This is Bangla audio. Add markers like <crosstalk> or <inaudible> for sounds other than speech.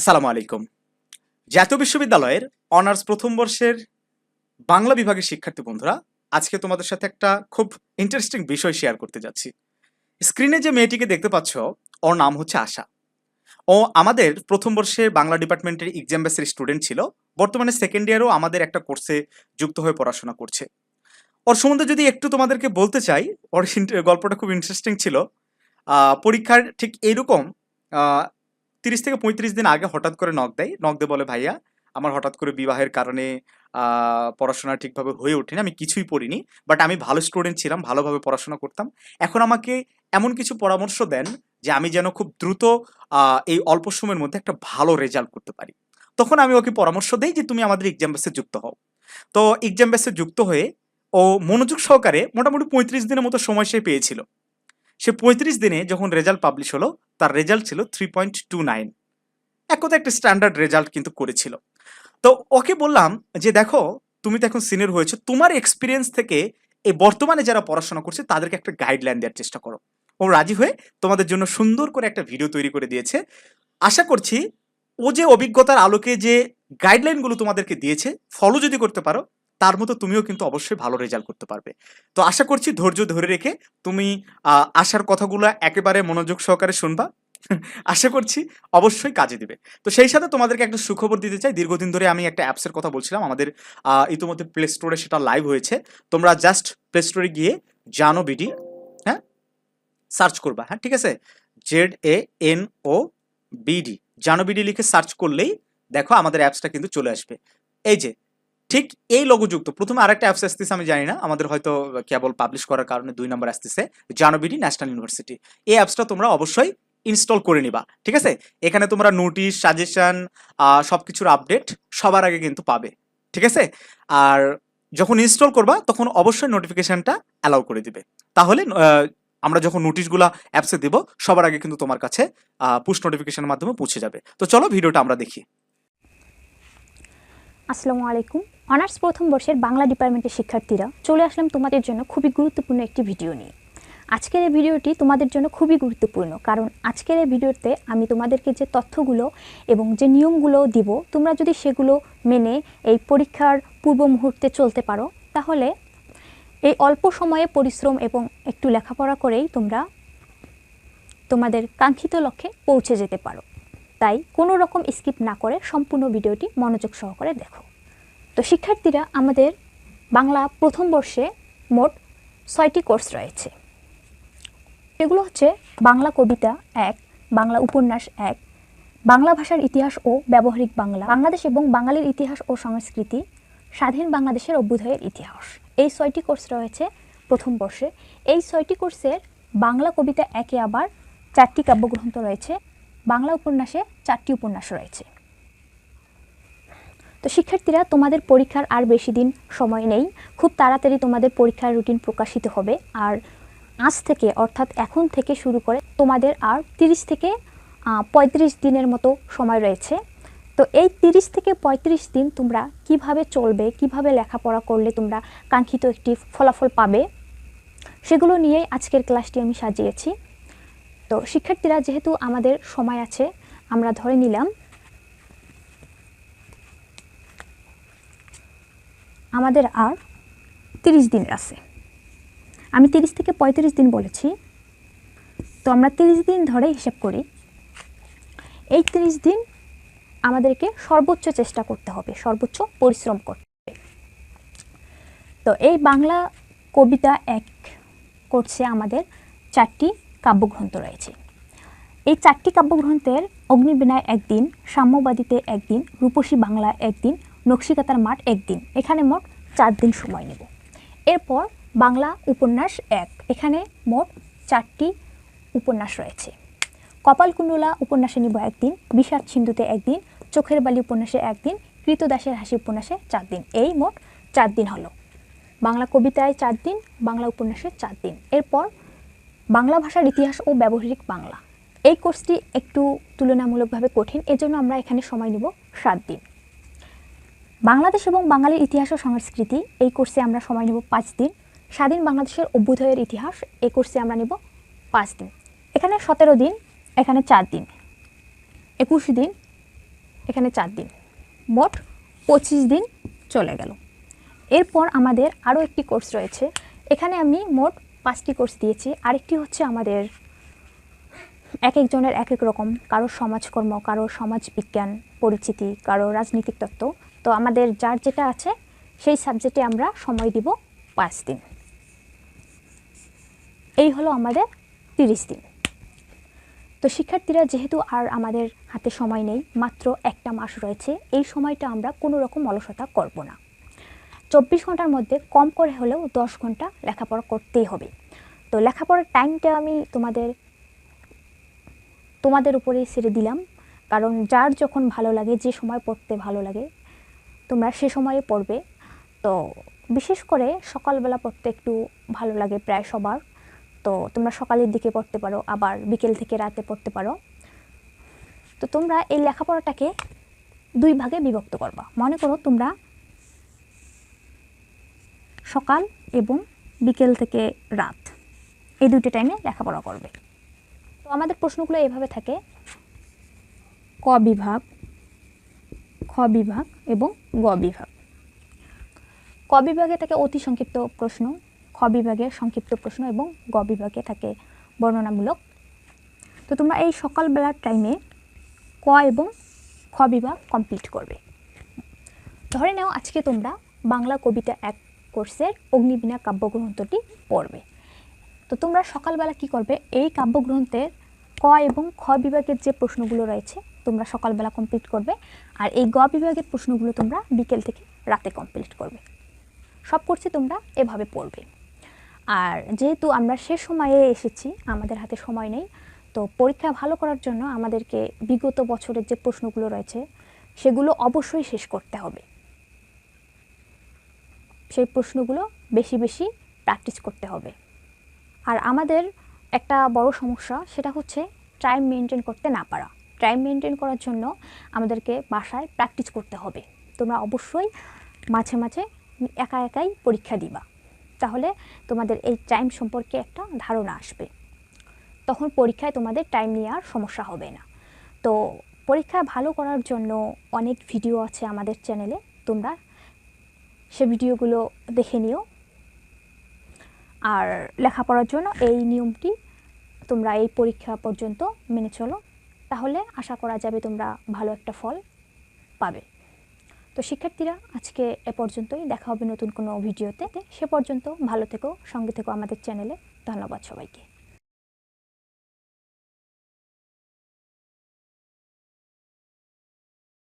আসসালামু আলাইকুম। জাতীয় বিশ্ববিদ্যালয়ের অনার্স প্রথম বর্ষের বাংলা বিভাগের শিক্ষার্থী বন্ধুরা, আজকে তোমাদের সাথে একটা খুব ইন্টারেস্টিং বিষয় শেয়ার করতে যাচ্ছি। স্ক্রিনে যে মেয়েটিকে দেখতে পাচ্ছ, ওর নাম হচ্ছে আশা। ও আমাদের প্রথম বর্ষে বাংলা ডিপার্টমেন্টের এক্সাম বেসের স্টুডেন্ট ছিল। বর্তমানে সেকেন্ড ইয়ারও আমাদের একটা কোর্সে যুক্ত হয়ে পড়াশোনা করছে। ওর সম্বন্ধে যদি একটু তোমাদেরকে বলতে চাই, ওর গল্পটা খুব ইন্টারেস্টিং ছিল। পরীক্ষার ঠিক এইরকম তিরিশ থেকে পঁয়ত্রিশ দিন আগে হঠাৎ করে নক দেয়। নক দিয়ে বলে, ভাইয়া, আমার হঠাৎ করে বিবাহের কারণে পড়াশোনা ঠিকভাবে হয়ে ওঠেনি, আমি কিছুই পড়িনি বাট আমি ভালো স্টুডেন্ট ছিলাম, ভালোভাবে পড়াশোনা করতাম। এখন আমাকে এমন কিছু পরামর্শ দেন যে, আমি যেন খুব দ্রুত এই অল্প সময়ের মধ্যে একটা ভালো রেজাল্ট করতে পারি। তখন আমি ওকে পরামর্শ দেই যে, তুমি আমাদের এক্সাম বেসে যুক্ত হও। তো এক্সাম বেসে যুক্ত হয়ে ও মনোযোগ সহকারে মোটামুটি পঁয়ত্রিশ দিনের মতো সময় সে পেয়েছিল। সে পঁয়ত্রিশ দিনে যখন রেজাল্ট পাবলিশ হলো, তার রেজাল্ট ছিল থ্রি পয়েন্ট টু নাইন এক কথা একটা স্ট্যান্ডার্ড রেজাল্ট কিন্তু করেছিল। তো ওকে বললাম যে, দেখো, তুমি তো এখন সিনিয়র হয়েছো, তোমার এক্সপিরিয়েন্স থেকে এই বর্তমানে যারা পড়াশোনা করছে, তাদেরকে একটা গাইডলাইন দেওয়ার চেষ্টা করো। ও রাজি হয়ে তোমাদের জন্য সুন্দর করে একটা ভিডিও তৈরি করে দিয়েছে। আশা করছি ও যে অভিজ্ঞতার আলোকে যে গাইডলাইনগুলো তোমাদেরকে দিয়েছে ফলো যদি করতে পারো তার মতো তুমিও কিন্তু অবশ্যই ভালো রেজাল্ট করতে পারবে। তো আশা করছি ধৈর্য ধরে রেখে তুমি আশার কথাগুলো একেবারে মনোযোগ সহকারে শুনবা। <laughs> আশা করছি অবশ্যই কাজে দিবে। তো সেই সাথে তোমাদেরকে একটা সুখবর দিতে চাই। দীর্ঘদিন ধরে আমি একটা অ্যাপসের কথা বলছিলাম। আমাদের ইতিমধ্যে প্লে স্টোরে সেটা লাইভ হয়েছে। তোমরা জাস্ট প্লে স্টোরে গিয়ে জানো বিডি হ্যাঁ? সার্চ করবা হ্যাঁ? ঠিক আছে? Z A N O BD জানো বিডি লিখে সার্চ করলেই দেখো আমাদের অ্যাপসটা কিন্তু চলে আসবে। এই যে ঠিক এই লোগোযুক্ত প্রথমে আরেকটা অ্যাপস আসতেছে, আমি জানি না। আমাদের হয়তো কেবল পাবলিশ করার কারণে দুই নম্বর আসতেছে জানোবিডি ন্যাশনাল ইউনিভার্সিটি এই অ্যাপসটা তোমরা অবশ্যই ইনস্টল করে নিবা, ঠিক আছে? এখানে তোমরা নোটিশ সাজেশন সব কিছুর আপডেট সবার আগে কিন্তু পাবে, ঠিক আছে? আর যখন ইনস্টল করবা, তখন অবশ্যই নোটিফিকেশনটা অ্যালাউ করে দিবে। তাহলে আমরা যখন নোটিশগুলা অ্যাপসে দিব, সবার আগে কিন্তু তোমার কাছে পুস্ট নোটিফিকেশনের মাধ্যমে পৌঁছে যাবে। তো চলো, ভিডিওটা আমরা দেখি। আসসালামু আলাইকুম। অনার্স প্রথম বর্ষের বাংলা ডিপার্টমেন্টের শিক্ষার্থীরা চলে আসলাম তোমাদের জন্য খুবই গুরুত্বপূর্ণ একটি ভিডিও নিয়ে। আজকের এই ভিডিওটি তোমাদের জন্য খুবই গুরুত্বপূর্ণ, কারণ আজকের এই ভিডিওতে আমি তোমাদেরকে যে তথ্যগুলো এবং যে নিয়মগুলো দিব, তোমরা যদি সেগুলো মেনে এই পরীক্ষার পূর্ব মুহূর্তে চলতে পারো, তাহলে এই অল্প সময়ে পরিশ্রম এবং একটু লেখাপড়া করেই তোমরা তোমাদের কাঙ্ক্ষিত লক্ষ্যে পৌঁছে যেতে পারো। তাই কোনো রকম স্কিপ না করে সম্পূর্ণ ভিডিওটি মনোযোগ সহকারে দেখো। তো শিক্ষার্থীরা আমাদের বাংলা প্রথম বর্ষে মোট ছয়টি কোর্স রয়েছে। এগুলো হচ্ছে বাংলা কবিতা এক, বাংলা উপন্যাস এক, বাংলা ভাষার ইতিহাস ও ব্যবহারিক বাংলা, বাংলাদেশ এবং বাঙালির ইতিহাস ও সংস্কৃতি, স্বাধীন বাংলাদেশের অভ্যুদয়ের ইতিহাস। এই ছয়টি কোর্স রয়েছে প্রথম বর্ষে। এই ছয়টি কোর্সের বাংলা কবিতা একে আবার চারটি কাব্যগ্রন্থ রয়েছে, বাংলা উপন্যাসে চারটি উপন্যাস রয়েছে। তো শিক্ষার্থীরা, তোমাদের পরীক্ষার আর বেশি দিন সময় নেই। খুব তাড়াতাড়ি তোমাদের পরীক্ষার রুটিন প্রকাশিত হবে। আর আজ থেকে, অর্থাৎ এখন থেকে শুরু করে তোমাদের আর তিরিশ থেকে পঁয়ত্রিশ দিনের মতো সময় রয়েছে। তো এই তিরিশ থেকে পঁয়ত্রিশ দিন তোমরা কীভাবে চলবে, কীভাবে লেখাপড়া করলে তোমরা কাঙ্ক্ষিত একটি ফলাফল পাবে, সেগুলো নিয়েই আজকের ক্লাসটি আমি সাজিয়েছি। তো শিক্ষার্থীরা, যেহেতু আমাদের সময় আছে, আমরা ধরে নিলাম আমাদের আর তিরিশ দিন আছে। আমি তিরিশ থেকে পঁয়ত্রিশ দিন বলেছি। তো আমরা তিরিশ দিন ধরে হিসেব করি, এই তিরিশ দিন আমাদেরকে সর্বোচ্চ চেষ্টা করতে হবে, সর্বোচ্চ পরিশ্রম করতে হবে। তো এই বাংলা কবিতা এক করছে আমাদের চারটি কাব্যগ্রন্থ রয়েছে। এই চারটি কাব্যগ্রন্থের অগ্নিবীণায় একদিন, সাম্যবাদীতে একদিন, রূপসী বাংলা একদিন নকশিকাতার মাঠ একদিন, এখানে মোট চার দিন সময় নেব। এরপর বাংলা উপন্যাস এক, এখানে মোট চারটি উপন্যাস রয়েছে। কপালকুণ্ডলা উপন্যাসে নিব একদিন, বিষাদ সিন্ধুতে একদিন, চোখের বালি উপন্যাসে একদিন, কৃতদাসের হাসি উপন্যাসে চার দিন। এই মোট চার দিন হলো। বাংলা কবিতায় চার দিন, বাংলা উপন্যাসে চার দিন। এরপর বাংলা ভাষার ইতিহাস ও ব্যবহারিক বাংলা। এই কোর্সটি একটু তুলনামূলকভাবে কঠিন, এজন্য আমরা এখানে সময় নেব সাত দিন। বাংলাদেশ এবং বাঙালির ইতিহাস ও সংস্কৃতি, এই কোর্সে আমরা সময় নেব পাঁচ দিন। স্বাধীন বাংলাদেশের অভ্যুদয়ের ইতিহাস, এই কোর্সে আমরা নেব পাঁচ দিন। এখানে সতেরো দিন, এখানে চার দিন। একুশ দিন, এখানে চার দিন। মোট পঁচিশ দিন চলে গেল। এরপর আমাদের আরও একটি কোর্স রয়েছে। এখানে আমি মোট পাঁচটি কোর্স দিয়েছি। আরেকটি হচ্ছে আমাদের এক একজনের এক এক রকম, কারও সমাজকর্ম, কারও সমাজ বিজ্ঞান পরিচিতি, কারও রাজনৈতিক তত্ত্ব। তো আমাদের যার যেটা আছে, সেই সাবজেক্টে আমরা সময় দিব পাঁচ দিন। এই হলো আমাদের তিরিশ দিন। তো শিক্ষার্থীরা যেহেতু আর আমাদের হাতে সময় নেই, মাত্র একটা মাস রয়েছে, এই সময়টা আমরা কোনো রকম অলসতা করব না। চব্বিশ ঘণ্টার মধ্যে কম করে হলেও দশ ঘণ্টা লেখাপড়া করতেই হবে। তো লেখাপড়ার টাইমটা আমি তোমাদের তোমাদের উপরেই ছেড়ে দিলাম। কারণ যার যখন ভালো লাগে, যে সময় পড়তে ভালো লাগে তোমরা সে সময়ে পড়বে। তো বিশেষ করে সকালবেলা পড়তে একটু ভালো লাগে প্রায় সবার। তো তোমরা সকালের দিকে পড়তে পারো, আবার বিকেল থেকে রাতে পড়তে পারো। তো তোমরা এই লেখাপড়াটাকে দুই ভাগে বিভক্ত করবা। মনে করো তোমরা সকাল এবং বিকেল থেকে রাত এই দুটো টাইমে লেখাপড়া করবে। তো আমাদের প্রশ্নগুলো এভাবে থাকে। ক বিভাগ খ বিভাগ এবং গ বিভাগ। ক বিভাগে থাকে অতি সংক্ষিপ্ত প্রশ্ন, খ বিভাগে সংক্ষিপ্ত প্রশ্ন এবং গ বিভাগে থাকে বর্ণনামূলক। তো তোমরা এই সকালবেলার টাইমে ক এবং খ বিভাগ কমপ্লিট করবে। ধরে নাও আজকে তোমরা বাংলা কবিতা এক কোর্সের অগ্নিবীণা কাব্যগ্রন্থটি পড়বে। তো তোমরা সকালবেলা কি করবে? এই কাব্যগ্রন্থের ক এবং খ বিভাগের যে প্রশ্নগুলো রয়েছে, তোমরা সকালবেলা কমপ্লিট করবে। আর এই গ বিভাগের প্রশ্নগুলো তোমরা বিকেল থেকে রাতে কমপ্লিট করবে। সব কোর্সে তোমরা এভাবে পড়বে। আর যেহেতু আমরা সে সময়ে এসেছি, আমাদের হাতে সময় নেই, তো পরীক্ষা ভালো করার জন্য আমাদেরকে বিগত বছরের যে প্রশ্নগুলো রয়েছে, সেগুলো অবশ্যই শেষ করতে হবে। সেই প্রশ্নগুলো বেশি বেশি প্র্যাকটিস করতে হবে। আর আমাদের একটা বড় সমস্যা, সেটা হচ্ছে টাইম মেনটেন করতে না পারা। টাইম মেনটেন করার জন্য আমাদেরকে বাসায় প্র্যাকটিস করতে হবে। তোমরা অবশ্যই মাঝে মাঝে একা একাই পরীক্ষা দিবা। তাহলে তোমাদের এই টাইম সম্পর্কে একটা ধারণা আসবে। তখন পরীক্ষায় তোমাদের টাইম নিয়ে আর সমস্যা হবে না। তো পরীক্ষা ভালো করার জন্য অনেক ভিডিও আছে আমাদের চ্যানেলে তোমরা সে ভিডিওগুলো দেখে নিও। আর লেখাপড়ার জন্য এই নিয়মটি তোমরা এই পরীক্ষা পর্যন্ত মেনে চলো। তাহলে আশা করা যাবে তোমরা ভালো একটা ফল পাবে। তো শিক্ষার্থীরা, আজকে এ পর্যন্তই। দেখা হবে নতুন কোনো ভিডিওতে। সে পর্যন্ত ভালো থেকো, সঙ্গে থেকো আমাদের চ্যানেলে। ধন্যবাদ সবাইকে।